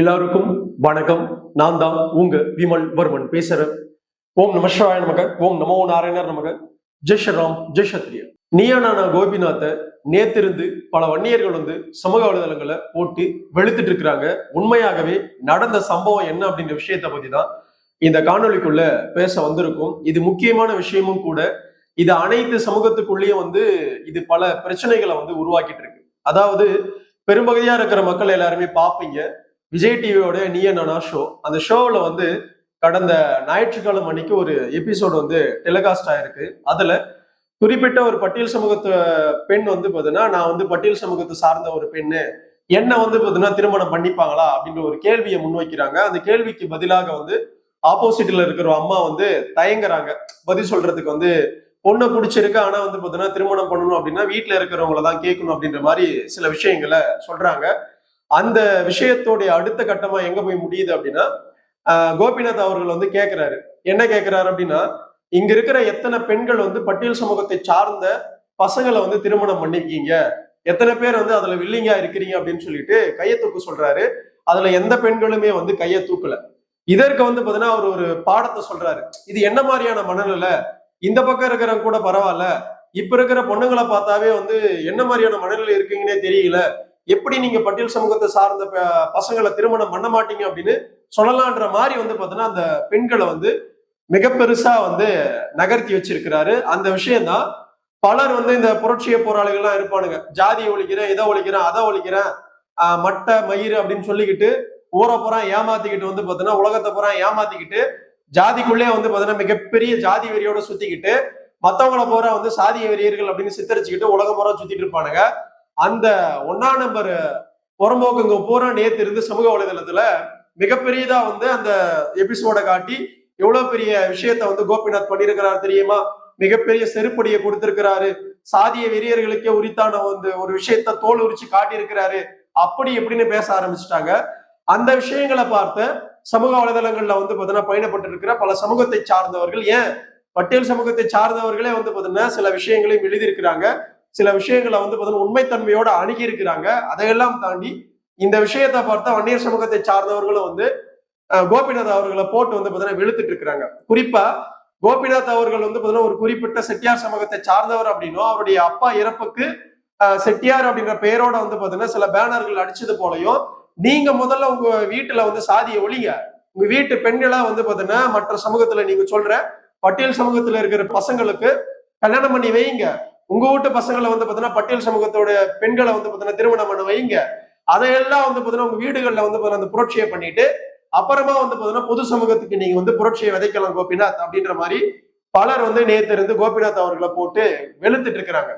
எல்லாருக்கும் வணக்கம். நான் தான் உங்க விமல் வர்மன் பேசுறேன். ஓம் நம நமக ஓம் நமோ நாராயணர் நமக. ஜெய் ஸ்ரீராம் ஜெய் சத்ரியா. நீயானா கோபிநாத்தை நேத்திருந்து பல வன்னியர்கள் வந்து சமூக வலைதளங்களை போட்டு வெளுத்துட்டு இருக்கிறாங்க? உண்மையாகவே நடந்த சம்பவம் என்ன அப்படின்ற விஷயத்தை பத்தி தான் இந்த காணொலிக்குள்ள பேச வந்திருக்கும். இது முக்கியமான விஷயமும் கூட. இது அனைத்து சமூகத்துக்குள்ளேயும் வந்து இது பல பிரச்சனைகளை வந்து உருவாக்கிட்டு இருக்கு. அதாவது பெரும்பகுதியா இருக்கிற மக்கள் எல்லாருமே பார்ப்பீங்க. விஜய் டிவியோட நீ நானா ஷோ அந்த ஷோவில் வந்து கடந்த ஞாயிற்றுக்கிழமை அன்னைக்கு ஒரு எபிசோடு வந்து டெலிகாஸ்ட் ஆயிருக்கு. அதில் குறிப்பிட்ட ஒரு பட்டியல் சமூகத்து பெண் வந்து பார்த்தீங்கன்னா நான் வந்து பட்டியல் சமூகத்தை சார்ந்த ஒரு பெண்ணு என்ன வந்து பார்த்தீங்கன்னா திருமணம் பண்ணிப்பாங்களா அப்படின்ற ஒரு கேள்வியை முன்வைக்கிறாங்க. அந்த கேள்விக்கு பதிலாக வந்து ஆப்போசிட்ல இருக்கிற அம்மா வந்து தயங்குறாங்க. பதில் சொல்றதுக்கு வந்து பொண்ணை பிடிச்சிருக்கு ஆனா வந்து பார்த்தீங்கன்னா திருமணம் பண்ணணும் அப்படின்னா வீட்டில் இருக்கிறவங்கள தான் கேட்கணும் அப்படின்ற மாதிரி சில விஷயங்களை சொல்றாங்க. அந்த விஷயத்தோடைய அடுத்த கட்டமா எங்க போய் முடியுது அப்படின்னா கோபிநாத் அவர்கள் வந்து கேட்கிறாரு என்ன கேட்கிறாரு அப்படின்னா இங்க இருக்கிற எத்தனை பெண்கள் வந்து பட்டியல் சமூகத்தை சார்ந்த பசங்களை வந்து திருமணம் பண்ணிருக்கீங்க? எத்தனை பேர் வந்து அதுல வில்லிங்கா இருக்கிறீங்க அப்படின்னு சொல்லிட்டு கையை தூக்க சொல்றாரு. அதுல எந்த பெண்களுமே வந்து கையை தூக்கல. இதற்கு வந்து பாத்தீங்கன்னா அவர் ஒரு பாடத்தை சொல்றாரு. இது என்ன மாதிரியான மனநிலை? இந்த பக்கம் இருக்கிறவங்க கூட பரவாயில்ல. இப்ப இருக்கிற பொண்ணுங்களை பார்த்தாவே வந்து என்ன மாதிரியான மனநிலை இருக்கீங்கன்னே தெரியல. எப்படி நீங்க பட்டியல் சமூகத்தை சார்ந்த ப- பசங்களை திருமணம் பண்ண மாட்டீங்க அப்படின்னு சொல்லலான்ற மாதிரி வந்து பாத்தீங்கன்னா அந்த பெண்களை வந்து மிக பெருசா வந்து நகர்த்தி வச்சிருக்கிறாரு. அந்த விஷயம்தான் பலர் வந்து இந்த புரட்சிய போராளிகள்லாம் இருப்பானுங்க. ஜாதியை ஒழிக்கிறேன் இதை ஒழிக்கிறேன் அதை ஒழிக்கிறேன் ஆஹ் மட்டை மயிறு அப்படின்னு சொல்லிக்கிட்டு ஊரை புறம் ஏமாத்திக்கிட்டு வந்து பாத்தீங்கன்னா உலகத்தை பூரா ஏமாத்திக்கிட்டு ஜாதிக்குள்ளே வந்து பாத்தீங்கன்னா மிகப்பெரிய ஜாதி வெறியோட சுத்திக்கிட்டு மத்தவங்கள போற வந்து சாதிய வெறியர்கள் அப்படின்னு சித்தரிச்சுக்கிட்டு உலகம் பூரா சுத்திட்டு இருப்பானுங்க. அந்த ஒன்னா நம்பர் புறம்போக்குங்க பூரா நேத்து இருந்து சமூக வலைதளத்துல மிகப்பெரியதா வந்து அந்த எபிசோட காட்டி எவ்வளவு பெரிய விஷயத்த வந்து கோபிநாத் பண்ணியிருக்கிறார் தெரியுமா? மிகப்பெரிய செருப்படியை கொடுத்திருக்கிறாரு. சாதிய வெறியர்களுக்கே உரித்தான வந்து ஒரு விஷயத்த தோல் உரிச்சு காட்டியிருக்கிறாரு. அப்படி எப்படின்னு பேச ஆரம்பிச்சிட்டாங்க. அந்த விஷயங்களை பார்த்து சமூக வலைதளங்கள்ல வந்து பாத்தீங்கன்னா பயணப்பட்டு இருக்கிற பல சமூகத்தை சார்ந்தவர்கள் ஏன்? பட்டியல் சமூகத்தை சார்ந்தவர்களே வந்து பாத்தீங்கன்னா சில விஷயங்களையும் எழுதியிருக்கிறாங்க. சில விஷயங்களை வந்து பார்த்தீங்கன்னா உண்மைத்தன்மையோட அணுகி இருக்கிறாங்க அதையெல்லாம் தாண்டி இந்த விஷயத்தை பார்த்தா வன்னியர் சமூகத்தை சார்ந்தவர்களும் வந்து கோபிநாத் அவர்களை போட்டு வந்து பார்த்தீங்கன்னா வெளுத்துட்டு இருக்கிறாங்க. குறிப்பா கோபிநாத் அவர்கள் வந்து பார்த்தீங்கன்னா ஒரு குறிப்பிட்ட செட்டியார் சமூகத்தை சார்ந்தவர் அப்படின்னும் அவருடைய அப்பா இறப்புக்கு செட்டியார் அப்படின்ற பெயரோட வந்து பார்த்தீங்கன்னா சில பேனர்கள் அடிச்சது போலயும் நீங்க முதல்ல உங்க வீட்டுல வந்து சாதியை ஒழிங்க. உங்க வீட்டு பெண்களா வந்து பாத்தீங்கன்னா மற்ற சமூகத்துல நீங்க சொல்ற பட்டியல் சமூகத்துல இருக்கிற பசங்களுக்கு கல்யாணம் பண்ணி வைங்க. உங்க வீட்டு பசங்களை வந்து பாத்தீங்கன்னா பட்டியல் சமூகத்தோட பெண்களை வந்து பாத்தீங்கன்னா திருமணம் பண்ண வைங்க. அதையெல்லாம் வந்து பாத்தீங்கன்னா உங்க வீடுகள்ல வந்து பாத்தீங்கன்னா அந்த புரட்சியை பண்ணிட்டு அப்புறமா வந்து பாத்தீங்கன்னா பொது சமூகத்துக்கு நீங்க வந்து புரட்சியை விதைக்கலாம் கோபிநாத் அப்படின்ற மாதிரி பலர் வந்து நேத்து இருந்து கோபிநாத் அவர்களை போட்டு வெளுத்துட்டு இருக்கிறாங்க.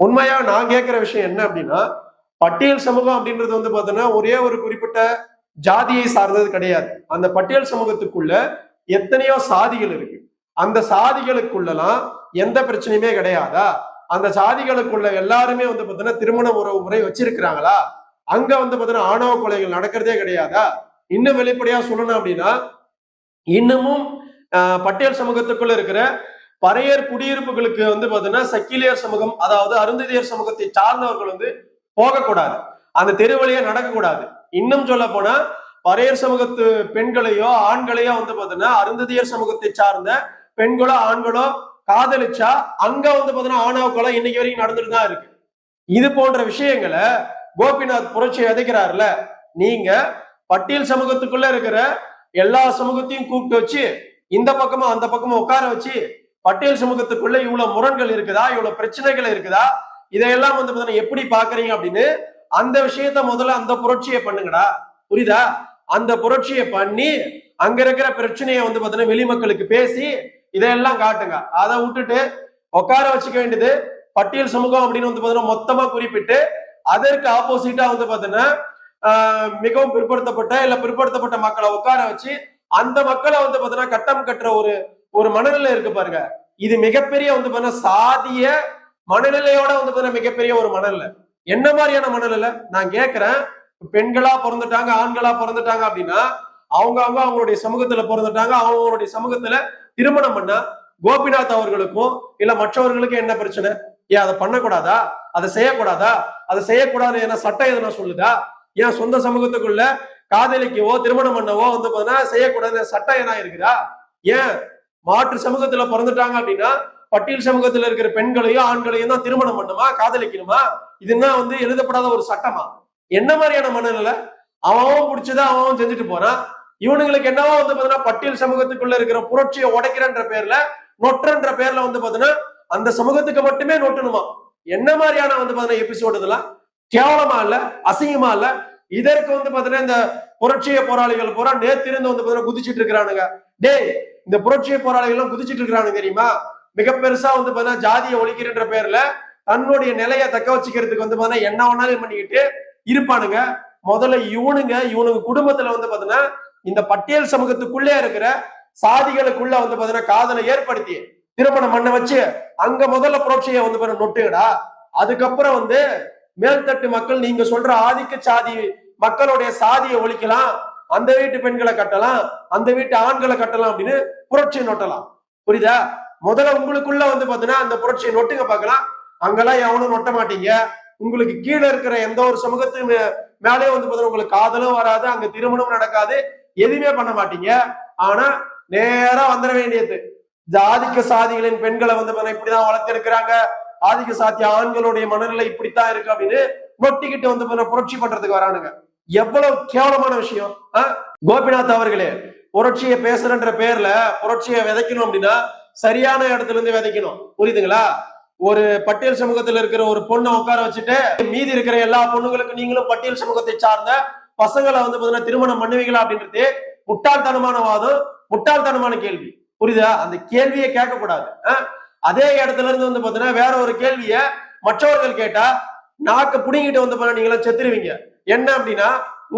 உண்மையா நான் கேட்கிற விஷயம் என்ன அப்படின்னா பட்டியல் சமூகம் அப்படின்றது வந்து பாத்தீங்கன்னா ஒரே ஒரு குறிப்பிட்ட ஜாதியை சார்ந்தது கிடையாது. அந்த பட்டியல் சமூகத்துக்குள்ள எத்தனையோ சாதிகள் இருக்கு. அந்த சாதிகளுக்குள்ளலாம் எந்த பிரச்சனையுமே கிடையாதா? அந்த சாதிகளுக்குள்ள எல்லாருமே வந்து பாத்தீங்கன்னா திருமண உறவு முறை வச்சிருக்கிறாங்களா? அங்க வந்து பாத்தீங்கன்னா ஆணவ கொலைகள் நடக்கிறதே கிடையாதா? இன்னும் வெளிப்படையா சொல்லணும் அப்படின்னா இன்னமும் ஆஹ், பட்டியல் சமூகத்துக்குள்ள இருக்கிற பறையர் குடியிருப்புகளுக்கு வந்து பாத்தீங்கன்னா சக்கிலியர் சமூகம் அதாவது அருந்ததியர் சமூகத்தை சார்ந்தவர்கள் வந்து போகக்கூடாது. அந்த தெரு வழியா நடக்கக்கூடாது. இன்னும் சொல்ல போனா பறையர் சமூகத்து பெண்களையோ ஆண்களையோ வந்து பாத்தீங்கன்னா அருந்ததியர் சமூகத்தை சார்ந்த பெண்களோ ஆண்களோ காதலிச்சா அங்க வந்து பாத்தீங்கன்னா ஆணவ இன்னைக்கு வரைக்கும் நடந்துட்டு தான் இருக்கு. இது போன்ற விஷயங்களை கோபிநாத் புரட்சி விதைக்கிறாருல நீங்க பட்டியல் சமூகத்துக்குள்ள இருக்கிற எல்லா சமூகத்தையும் கூப்பிட்டு வச்சு இந்த பக்கமும் அந்த பக்கமும் உட்கார வச்சு பட்டியல் சமூகத்துக்குள்ள இவ்வளவு முரண்கள் இருக்குதா இவ்வளவு பிரச்சனைகள் இருக்குதா இதையெல்லாம் வந்து பாத்தீங்கன்னா எப்படி பாக்குறீங்க அப்படின்னு அந்த விஷயத்த முதல்ல அந்த புரட்சியை பண்ணுங்கடா. புரியுதா? அந்த புரட்சியை பண்ணி அங்க இருக்கிற பிரச்சனையை வந்து பாத்தீங்கன்னா வெளிமக்களுக்கு பேசி இதையெல்லாம் காட்டுங்க. அதை விட்டுட்டு உட்கார வச்சுக்க வேண்டியது பட்டியல் சமூகம் அப்படின்னு வந்து பாத்தீங்கன்னா மொத்தமா குறிப்பிட்டு அதற்கு ஆப்போசிட்டா வந்து பாத்தீங்கன்னா மிகவும் பிற்படுத்தப்பட்ட இல்ல பிற்படுத்தப்பட்ட மக்களை உட்கார வச்சு அந்த மக்களை வந்து பாத்தீங்கன்னா கட்டம் கட்டுற ஒரு ஒரு மனநிலை இருக்கு பாருங்க. இது மிகப்பெரிய வந்து பாத்தீங்கன்னா சாதிய மனநிலையோட வந்து பாத்தீங்கன்னா மிகப்பெரிய ஒரு மனநிலை. என்ன மாதிரியான மனநிலை? நான் கேட்கிறேன் பெண்களா பிறந்துட்டாங்க ஆண்களா பிறந்துட்டாங்க அப்படின்னா அவங்க அவங்க அவங்களுடைய சமூகத்துல பிறந்துட்டாங்க. அவங்களுடைய சமூகத்துல திருமணம் பண்ணா கோபிநாத் அவர்களுக்கும் இல்ல மற்றவர்களுக்கும் என்ன பிரச்சனை? ஏன் அதை பண்ணக்கூடாதா? அதை செய்யக்கூடாதா? அதை செய்யக்கூடாது ஏன்னா சட்டம் எதுனா சொல்லுதா? ஏன் சொந்த சமூகத்துக்குள்ள காதலிக்கவோ திருமணம் பண்ணவோ வந்து பார்த்தீங்கன்னா செய்யக்கூடாது சட்டம் ஏன்னா இருக்குதா? ஏன் மாற்று சமூகத்துல பிறந்துட்டாங்க அப்படின்னா பட்டியல் சமூகத்துல இருக்கிற பெண்களையும் ஆண்களையும் தான் திருமணம் பண்ணுமா? காதலிக்கணுமா? இதுன்னா வந்து எழுதப்படாத ஒரு சட்டமா? என்ன மாதிரியான மனநிலை? அவன் பிடிச்சதை அவன் செஞ்சுட்டு போறான். இவனுங்களுக்கு என்னவோ வந்து பாத்தீங்கன்னா பட்டியல் சமூகத்துக்குள்ள இருக்கிற புரட்சியை உடைக்கிறன்ற பேர்ல நொற்றன்ற பேர்ல வந்து பாத்தீங்கன்னா அந்த சமூகத்துக்கு மட்டுமே நொட்டணுமா? என்ன மாதிரியான வந்து பாத்தீங்கன்னா எபிசோடு இதெல்லாம்? கேவலமா இல்ல அசிங்கமா இல்ல? இதற்கு வந்து பாத்தீங்கன்னா இந்த புரட்சிய போராளிகள் பூரா நேத்திருந்து வந்து பாத்தீங்கன்னா குதிச்சிட்டு இருக்கிறானுங்க. டேய் இந்த புரட்சிய போராளிகள் எல்லாம் குதிச்சிட்டு இருக்கிறானுங்க தெரியுமா? மிக பெருசா வந்து பாத்தீங்கன்னா ஜாதியை ஒழிக்கிறன்ற பேர்ல தன்னுடைய நிலையை தக்க வச்சுக்கிறதுக்கு வந்து பாத்தீங்கன்னா என்ன வேணாலும் பண்ணிக்கிட்டு இருப்பானுங்க. முதல்ல இவனுங்க இவனுங்க குடும்பத்துல வந்து பாத்தீங்கன்னா இந்த பட்டியல் சமூகத்துக்குள்ளே இருக்கிற சாதிகளுக்குள்ள வந்து பாத்தீங்கன்னா காதலை ஏற்படுத்தி திருமணம் பண்ண வச்சு அங்க முதல்ல புரட்சியை வந்து பாத்தீங்கன்னா நொட்டுங்கடா. அதுக்கப்புறம் வந்து மேல்தட்டு மக்கள் நீங்க சொல்ற ஆதிக்க சாதி மக்களுடைய சாதியை ஒழிக்கலாம் அந்த வீட்டு பெண்களை கட்டலாம் அந்த வீட்டு ஆண்களை கட்டலாம் அப்படின்னு புரட்சியை நொட்டலாம். புரியுதா? முதல்ல உங்களுக்குள்ள வந்து பாத்தீங்கன்னா அந்த புரட்சியை நொட்டுங்க பார்க்கலாம். அங்கெல்லாம் எவனும் நொட்ட மாட்டீங்க. உங்களுக்கு கீழே இருக்கிற எந்த ஒரு சமூகத்து மேலே வந்து பாத்தீங்கன்னா உங்களுக்கு காதலும் வராது அங்க திருமணம் நடக்காது. எதுவுமே பண்ண மாட்டீங்க. ஆனா நேரா வந்துட வேண்டியது. இந்த ஆதிக்க சாதிகளின் பெண்களை வந்து இப்படிதான் வளர்த்திருக்கிறாங்க. ஆதிக்க சாத்தி ஆண்களுடைய மனநிலை இப்படித்தான் இருக்கு அப்படின்னு நொட்டிக்கிட்டு வந்து புரட்சி பண்றதுக்கு வரானுங்க. எவ்வளவு கேவலமான விஷயம். கோபிநாத் அவர்களே புரட்சியை பேசுறன்ற பேர்ல புரட்சியை விதைக்கணும் அப்படின்னா சரியான இடத்துல இருந்து விதைக்கணும். புரியுதுங்களா? ஒரு பட்டியல் சமூகத்துல இருக்கிற ஒரு பொண்ணை உட்கார வச்சுட்டு மீதி இருக்கிற எல்லா பொண்ணுங்களுக்கும் நீங்களும் பட்டியல் சமூகத்தை சார்ந்த பசங்களை வந்து பாத்தீங்கன்னா திருமணம் பண்ணுவீங்களா அப்படின்றது முட்டாள்தனமான வாதம் முட்டாள்தனமான கேள்வி. புரியுதா? அந்த கேள்வியை கேட்க கூடாது அதே இடத்துல இருந்து வந்து பாத்தீங்கன்னா வேற ஒரு கேள்விய மற்றவர்கள் கேட்டா நாக்க புடுங்கிட்டு வந்து பாத்தீங்கன்னா நீங்க செத்துருவீங்க. என்ன அப்படின்னா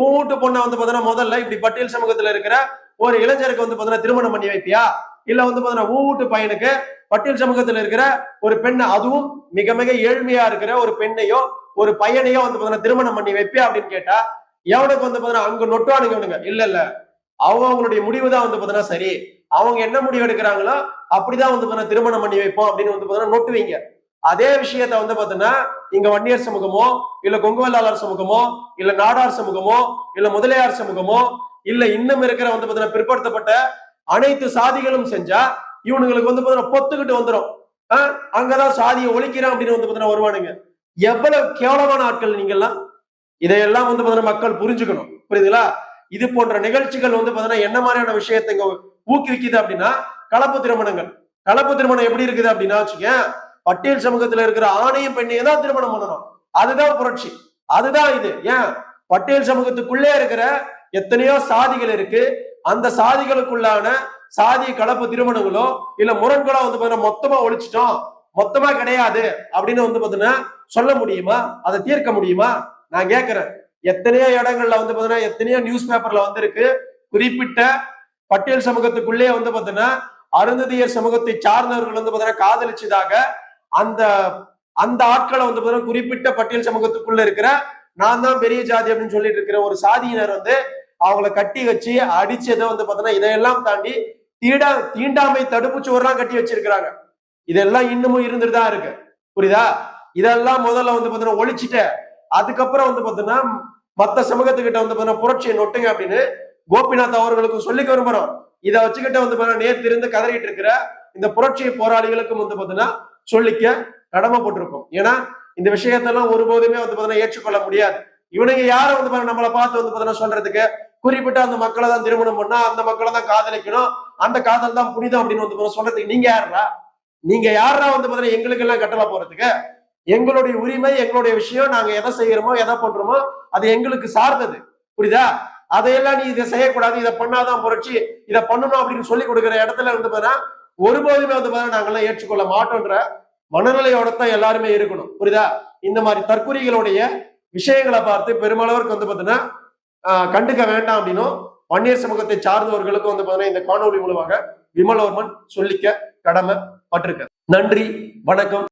ஊட்டு பொண்ணை வந்து பாத்தீங்கன்னா முதல்ல இப்படி பட்டியல் சமூகத்துல இருக்கிற ஒரு இளைஞருக்கு வந்து பாத்தீங்கன்னா திருமணம் பண்ணி வைப்பியா? இல்ல வந்து பாத்தீங்கன்னா ஊட்டு பையனுக்கு பட்டியல் சமூகத்துல இருக்கிற ஒரு பெண்ணை அதுவும் மிக மிக ஏழ்மையா இருக்கிற ஒரு பெண்ணையோ ஒரு பையனையோ வந்து பாத்தீங்கன்னா திருமணம் பண்ணி வைப்பியா அப்படின்னு கேட்டா எவனுக்கு வந்து பாத்தீங்கன்னா அங்க நொட்டுவானுங்க இவனுங்க. இல்ல இல்ல. அவங்க அவங்களுடைய முடிவு தான் வந்து பாத்தீங்கன்னா சரி. அவங்க என்ன முடிவு எடுக்கிறாங்களோ அப்படிதான் வந்து பாத்தீங்கன்னா திருமணம் பண்ணி வைப்போம் அப்படின்னு வந்து பாத்தீங்கன்னா நொட்டுவீங்க. அதே விஷயத்த வந்து பாத்தீங்கன்னா இங்க வன்னியர் சமூகமோ இல்ல கொங்குவல்லாளர் சமூகமோ இல்ல நாடார் சமூகமோ இல்ல முதலியார் சமூகமோ இல்ல இன்னும் இருக்கிற வந்து பாத்தீங்கன்னா பிற்படுத்தப்பட்ட அனைத்து சாதிகளும் செஞ்சா இவனுங்களுக்கு வந்து பாத்தீங்கன்னா பொத்துக்கிட்டு வந்துடும் ஆஹ் அங்கதான் சாதியை ஒழிக்கிறேன் அப்படின்னு வந்து பாத்தீங்கன்னா வருவானுங்க. எவ்வளவு கேவலமான ஆட்கள் நீங்கெல்லாம் இதையெல்லாம் வந்து பாத்தீங்கன்னா மக்கள் புரிஞ்சுக்கணும். புரியுதுங்களா? இது போன்ற நிகழ்ச்சிகள் வந்து பாத்தீங்கன்னா என்ன மாதிரியான விஷயத்தை இங்க ஊக்குவிக்குது அப்படின்னா கலப்பு திருமணங்கள். கலப்பு திருமணம் எப்படி இருக்குது அப்படின்னா வச்சுக்க பட்டியல் சமூகத்துல இருக்கிற ஆணையும் பெண்ணையும் தான் திருமணம் பண்ணணும். அதுதான் புரட்சி. அதுதான் இது. ஏன்? பட்டியல் சமூகத்துக்குள்ளே இருக்கிற எத்தனையோ சாதிகள் இருக்கு. அந்த சாதிகளுக்குள்ளான சாதி கலப்பு திருமணங்களோ இல்ல முரண்களோ வந்து பாத்தீங்கன்னா மொத்தமா ஒழிச்சிட்டோம். மொத்தமா கிடையாது அப்படின்னு வந்து பாத்தீங்கன்னா சொல்ல முடியுமா? அதை தீர்க்க முடியுமா? நான் கேட்கிறேன் எத்தனையோ இடங்கள்ல வந்து பாத்தீங்கன்னா எத்தனையோ நியூஸ் பேப்பர்ல வந்திருக்கு. குறிப்பிட்ட பட்டியல் சமூகத்துக்குள்ளேயே வந்து பாத்தீங்கன்னா அருந்ததியர் சமூகத்தை சார்ந்தவர்கள் வந்து பாத்தீங்கன்னா காதலிச்சதாக அந்த அந்த ஆட்களை வந்து பாத்தீங்கன்னா குறிப்பிட்ட பட்டியல் சமூகத்துக்குள்ள இருக்கிற நான் தான் பெரிய ஜாதி அப்படின்னு சொல்லிட்டு இருக்கிற ஒரு சாதியினர் வந்து அவங்கள கட்டி வச்சு அடிச்சதை வந்து பாத்தீங்கன்னா இதையெல்லாம் தாண்டி தீடா தீண்டாமை தடுப்பு சுவர்லாம் கட்டி வச்சிருக்கிறாங்க. இதெல்லாம் இன்னமும் இருந்துட்டு தான் இருக்கு. புரியுதா? இதெல்லாம் முதல்ல வந்து பாத்தீங்கன்னா ஒழிச்சிட்ட அதுக்கப்புறம் வந்து பாத்தீங்கன்னா மத்த சமூகத்துக்கிட்ட வந்து பாத்தீங்கன்னா புரட்சியை நொட்டுங்க அப்படின்னு கோபிநாத் அவர்களுக்கும் சொல்லிக்க விரும்புறோம். இதை வச்சுக்கிட்ட வந்து பாத்தீங்கன்னா நேர் இருந்து கதறிட்டு இருக்கிற இந்த புரட்சி போராளிகளுக்கும் வந்து பாத்தீங்கன்னா சொல்லிக்க கடமைப்பட்டிருக்கும் ஏன்னா இந்த விஷயத்தெல்லாம் ஒருபோதுமே வந்து பாத்தீங்கன்னா ஏற்றுக்கொள்ள முடியாது. இவனுங்க யாரை வந்து பாத்தீங்கன்னா நம்மளை பார்த்து வந்து பாத்தீங்கன்னா சொல்றதுக்கு குறிப்பிட்ட அந்த மக்களை தான் திருமணம் பண்ணா அந்த மக்களை தான் காதலிக்கணும் அந்த காதல் தான் புனிதம் அப்படின்னு வந்து சொல்றதுக்கு நீங்க யாரா நீங்க யாரா வந்து பாத்தீங்கன்னா எங்களுக்கு எல்லாம் கட்டளை போறதுக்கு? எங்களுடைய உரிமை எங்களுடைய விஷயம் நாங்க எதை செய்யறோமோ எதை பண்றோமோ அது எங்களுக்கு சார்ந்தது. புரியுதா? அதையெல்லாம் நீ இதை செய்யக்கூடாது இதை பண்ணாதான் புரட்சி இதை பண்ணணும் அப்படின்னு சொல்லி கொடுக்குற இடத்துல இருந்து பாத்தீங்கன்னா ஒருபோதுமே வந்து பாத்தீங்கன்னா நாங்கெல்லாம் ஏற்றுக்கொள்ள மாட்டோன்ற மனநிலையோட தான் எல்லாருமே இருக்கணும். புரியுதா? இந்த மாதிரி தற்கொலைகளுடைய விஷயங்களை பார்த்து பெருமளவிற்கு வந்து பாத்தீங்கன்னா ஆஹ் கண்டுக்க வேண்டாம் அப்படின்னும் வன்னியர் சமூகத்தை சார்ந்தவர்களுக்கும் வந்து பாத்தீங்கன்னா இந்த காணொலி மூலமாக விமலவர்மன் சொல்லிக்க கடமை பட்டிருக்க நன்றி வணக்கம்.